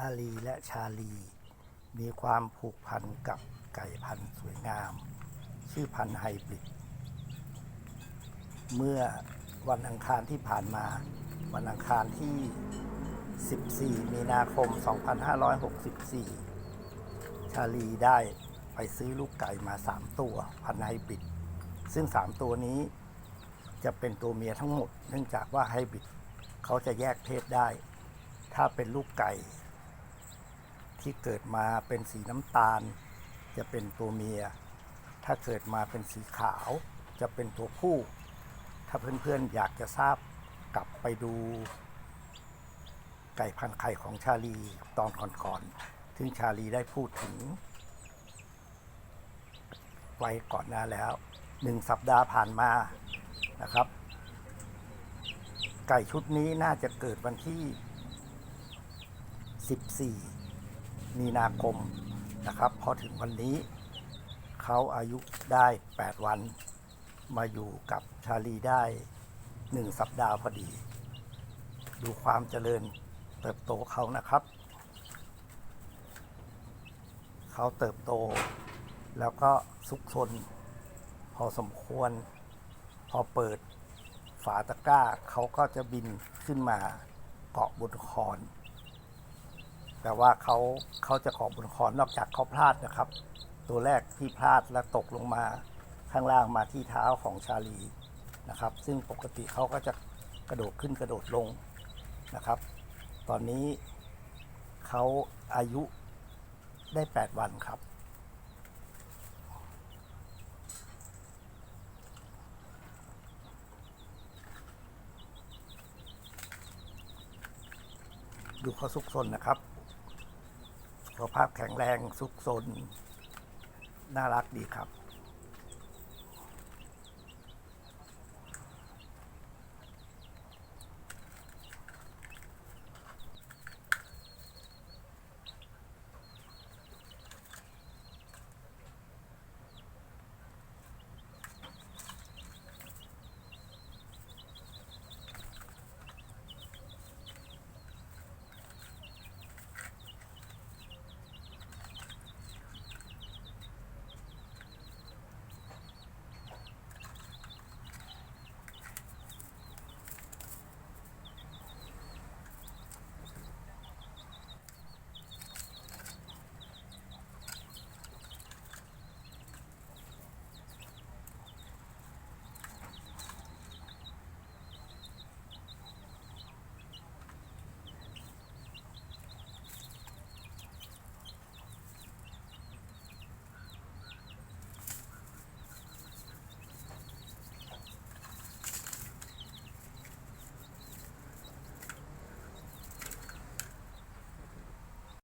อาลีและชาลี มีความผูกพันกับไก่พันธุ์สวยงาม ชื่อพันธุ์ไฮบริด เมื่อวันอังคารที่ผ่านมา วันอังคารที่ 14 มีนาคม 2564 ชาลีได้ไปซื้อลูกไก่มา 3 ตัว พันธุ์ไฮบริด ซึ่ง 3 ตัวนี้จะเป็นตัวเมียทั้งหมด เนื่องจากว่าไฮบริดเขาจะแยกเพศได้ ถ้าเป็นลูกไก่ ที่เกิดมาเป็นสีน้ำตาล จะเป็นตัวเมีย ถ้าเกิดมาเป็นสีขาว จะเป็นตัวผู้ ถ้าเพื่อนๆอยากจะทราบกลับไปดู ไก่พันไข่ของชาลีตอนก่อนๆซึ่งชาลีได้พูดถึง ไว้ก่อนหน้าแล้วหนึ่งสัปดาห์ผ่านมานะครับ ไก่ชุดนี้น่าจะเกิดวันที่ 14 มีนาคมนะครับ พอถึงวันนี้เขาอายุได้ 8 วัน มาอยู่กับชาลีได้ 1 สัปดาห์พอดี ดูความเจริญเติบโตเขานะครับ เขาเติบโต แล้วก็ซุกซนพอสมควร พอเปิดฝาตะกร้าเขาก็จะบินขึ้นมาเกาะบนคอน แต่ว่าเขาเขาจะเกาะบนคอนนอกจากเขาพลาดนะครับ ตัวแรกที่พลาดและตกลงมาข้างล่างมาที่เท้าของชาลีนะครับ ซึ่งปกติเขาก็จะกระโดดขึ้นกระโดดลงนะครับ ตอนนี้เขาอายุได้ 8 วันครับ ดูเขาซุกซนนะครับ สุขภาพแข็งแรงสุขสน น่ารักดีครับ